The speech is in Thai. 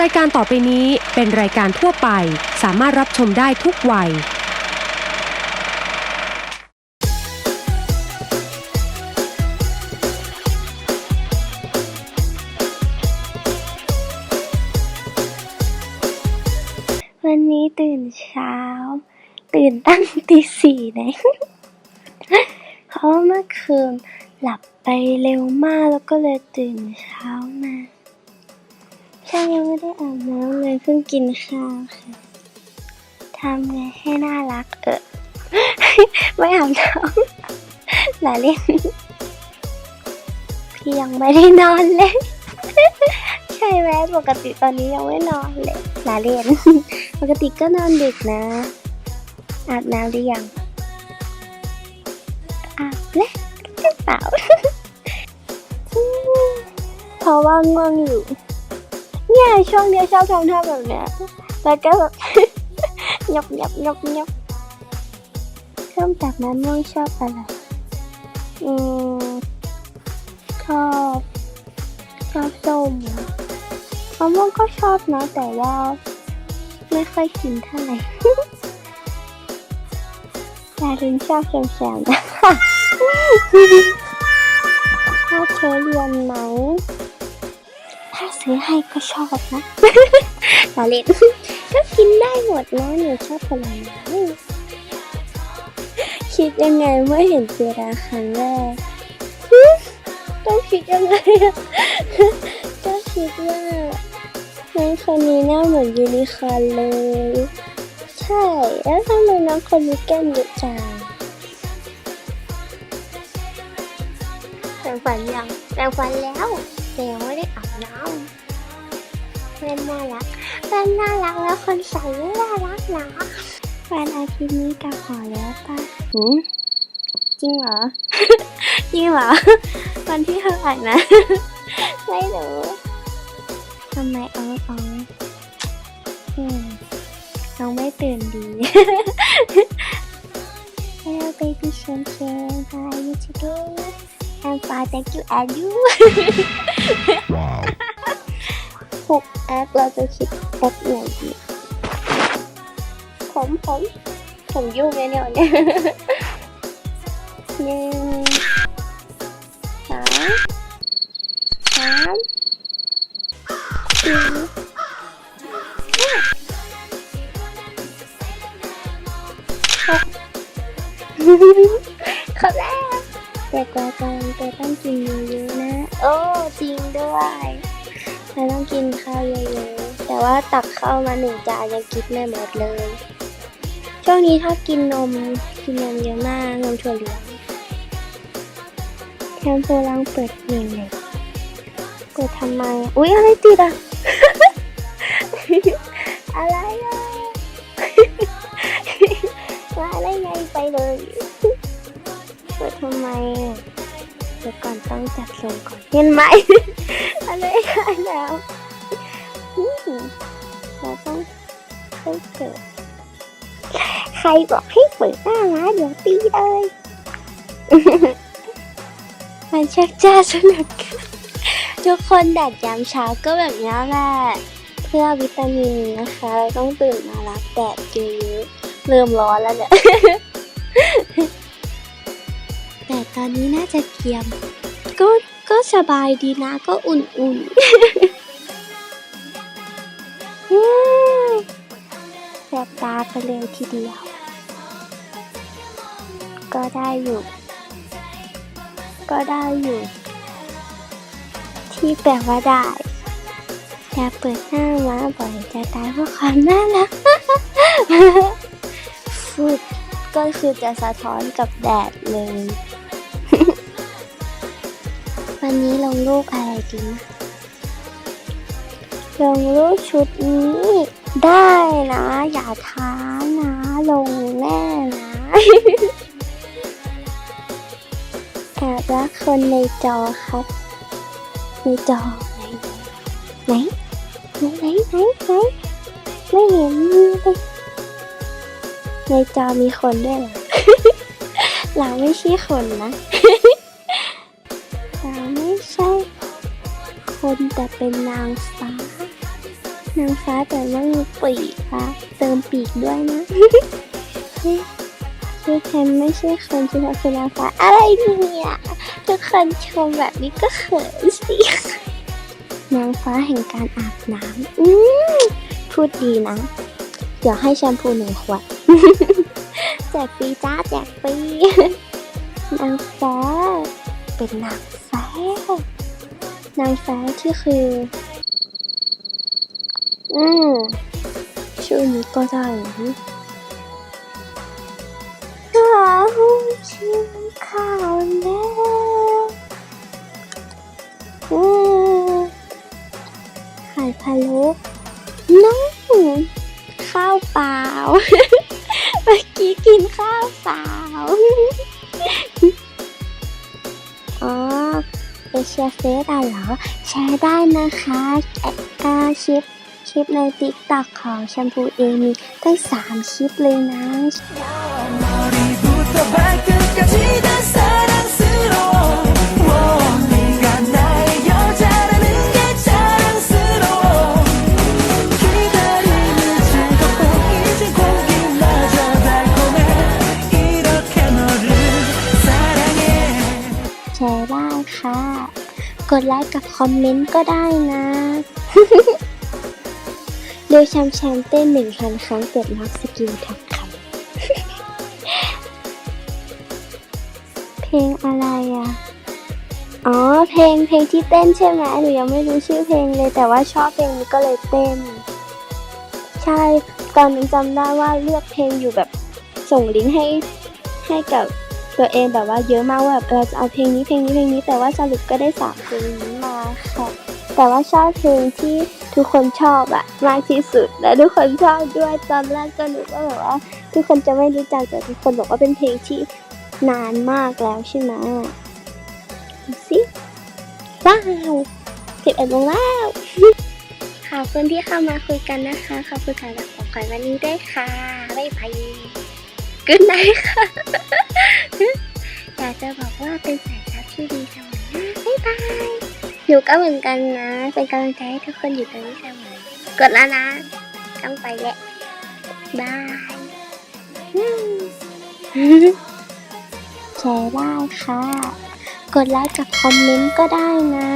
รายการต่อไปนี้เป็นรายการทั่วไป สามารถรับชมได้ทุกวัย วันนี้ตื่นเช้า ตื่นตั้งตีสี่นะ เพราะว่าเมื่อคืนหลับ เร็วมากแล้วก็เลยตื่นเช้ามาช่างยังไม่ได้อาบน้ำเลยเพิ่งกินข้าวค่ะทำไงให้น่ารักเออไม่อาบน้ำหลาเล่น พี่ยังไม่ได้นอนเลย ใช่ไหมปกติตอนนี้ยังไม่นอนเลยหลาเล่น ปกติก็นอนดึกนะ อาบน้ำหรือยังอาบแล้วหรือเปล่า ราะว่าง่วงอยู่ เนี่ยช่วงเนี้ยชอบทำท่าแบบเนี้ยแล้วก็แบบยบยบยบยบเริ่มจากนั้นม่วงชอบอะไรอืมชอบชอบส้มมะม่วงก็ชอบนะแต่ว่าไม่ค่อยกินเท่าไหร่ดารินชอบแซมๆนะคะถ้าเธอเรียนไหม ถ้าซื้อให้ก็ชอบนะดารินก็กินได้หมดนะหนูชอบผลไม้คิดยังไงเมื่อเห็นเจราครั้งแรกฮึต้องคิดยังไงอะก็คิดว่าน้องคนนี้หน้าเหมือนยูนิคอร์นเลย ใช่ แล้วทำไมน้องคนนี้แก้มเยอะจังแปรงฟันยังแปรงฟันแล้วแต่ยัง ไม่ได้อาบน้ำแว่นน่ารักแว่นน่ารักแล้วคนใส่ไม่น่ารักนะวันอาทิตย์นี้กลับหอแล้วปะหืมจริงเหรอ จริงเหรอ วันที่เท่าไหร่นะ ไม่รู้ทำไมเอาเอาอืมน้องไม่ตื่นดี Hello baby champion how are you today I'm fine thank you and you Wow. หกแอปเราจะคิดแอปไหนดีผมผมผมยุ่งไงเนี่ยวันเนี้ยหนึ่งสองสามสี่ห้าหกขอบแล้วแต่กว่าการจะต้องกินเยอะๆนะ โอ้ จริงด้วย เราต้องกินข้าวเยอะๆ แต่ว่าตักข้าวมาหนึ่งจานยังกินไม่หมดเลย ช่วงนี้ถ้ากินนมกินนมเยอะมากนมถั่วเหลืองแคมโปลังเปิดเพลงเลยเปิดทำไม อุ๊ย อะไรติดอะ อะไรอะมาได้ไงไปเลยเปิดทำไมอะ เดี๋ยวก่อนต้องจัดทรงก่อน เห็นไหมอะไรกันแล้วเราต้องต้เปิดใครบอกให้เปิดหน้าร้านเดี๋ยวตีเลยมันชักจ้าสนุกทุกคนแดดยามเช้าก็แบบนี้แหละเพื่อวิตามินนะคะ เราต้องตื่นมารับแดดเยอะๆเริ่มร้อนแล้วเนี่ย แต่ตอนนี้น่าจะเกียม ก็ก็สบายดีนะก็อุ่นๆอืมแสบตากันเลยทีเดียว ก็ได้อยู่ ก็ได้อยู่ ที่แปลว่าได้แต่เปิดหน้ามาบ่อยจะตายเพราะความน่ารักฟูดก็คือจะสะท้อนกับแดดเลย วันนี้ลงรูปอะไรดีนะ ลงรูปชุดนี้ได้นะ อย่าท้านะ ลงแน่นะแอบรักคนในจอครับ ในจอไหน ไหน ไหน ไหน ไหน ไม่เห็นมีเลยในจอมีคนด้วยเหรอ เราไม่ใช่คนนะ คนแต่เป็นนางฟ้า นางฟ้าแต่ว่ามีปีกค่ะเติมปีกด้วยนะเฮ้ยคือแพนไม่ใช่คนที่เขาคือนางฟ้าอะไรเนี่ยทุกคนชมแบบนี้ก็เขินสินางฟ้าแห่งการอาบน้ำอืมพูดดีนะ เดี๋ยวให้แชมพูหนึ่งขวดแจกฟรีจ้าแจกฟรีนางฟ้าเป็นนางฟ้า นางฟ้าที่คือ อืมชื่อนี้ก็ได้นะข้าวชิมข้าวแล้วอืมไข่พะโล้น้องข้าวเปล่า เมื่อกี้กินข้าวเปล่า เอเชียเฟสอะเหรอ แชร์ได้นะคะแอดอาคลิปคลิปในติ๊กตอกของแชมพูเองมีตั้งสามคลิปเลยนะ แชร์ได้ค่ะ กดไลค์กับคอมเมนต์ก็ได้นะดูแชมแชมเต้นหนึ่งพันครั้งเกิดรับสกิลทักคำเพลงอะไรอะ อ๋อ เพลงเพลงที่เต้นใช่ไหมหนูยังไม่รู้ชื่อเพลงเลย แต่ว่าชอบเพลงนี้ก็เลยเต้น ใช่ ตอนนั้นจำได้ว่าเลือกเพลงอยู่แบบส่งลิงก์ให้ให้กับ ตัวเองแบบว่าเยอะมากว่าแบบเราจะเอาเพลงนี้เพลงนี้เพลงนี้ แต่ว่าสรุปก็ได้สามเพลงนี้มาค่ะ แต่ว่าชอบเพลงที่ทุกคนชอบอะมากที่สุดและทุกคนชอบด้วยตอนแรกก็นึกว่าแบบว่า ทุกคนจะไม่รู้จักแต่ทุกคนบอกว่าเป็นเพลงที่นานมากแล้วใช่ไหมสิว้าวสิบเอ็ดโมงแล้วขอบคุณที่เข้ามาคุยกันนะคะ ขอบคุณสำหรับของขวัญวันนี้ด้วยค่ะ บ๊ายบายกุนไนค่ะากจะบอกว่าเป็นสายลับที่ดีเสมอนะบ๊ายบายหนูก็เหมือนกันนะ เป็นกำลังใจให้ทุกคนอยู่ตรงนี้เสมอกดแล้วนะ ต้องไปแล้วบายอืมแชร์ได้ค่ะ กดไลค์กับคอมเมนต์ก็ได้นะ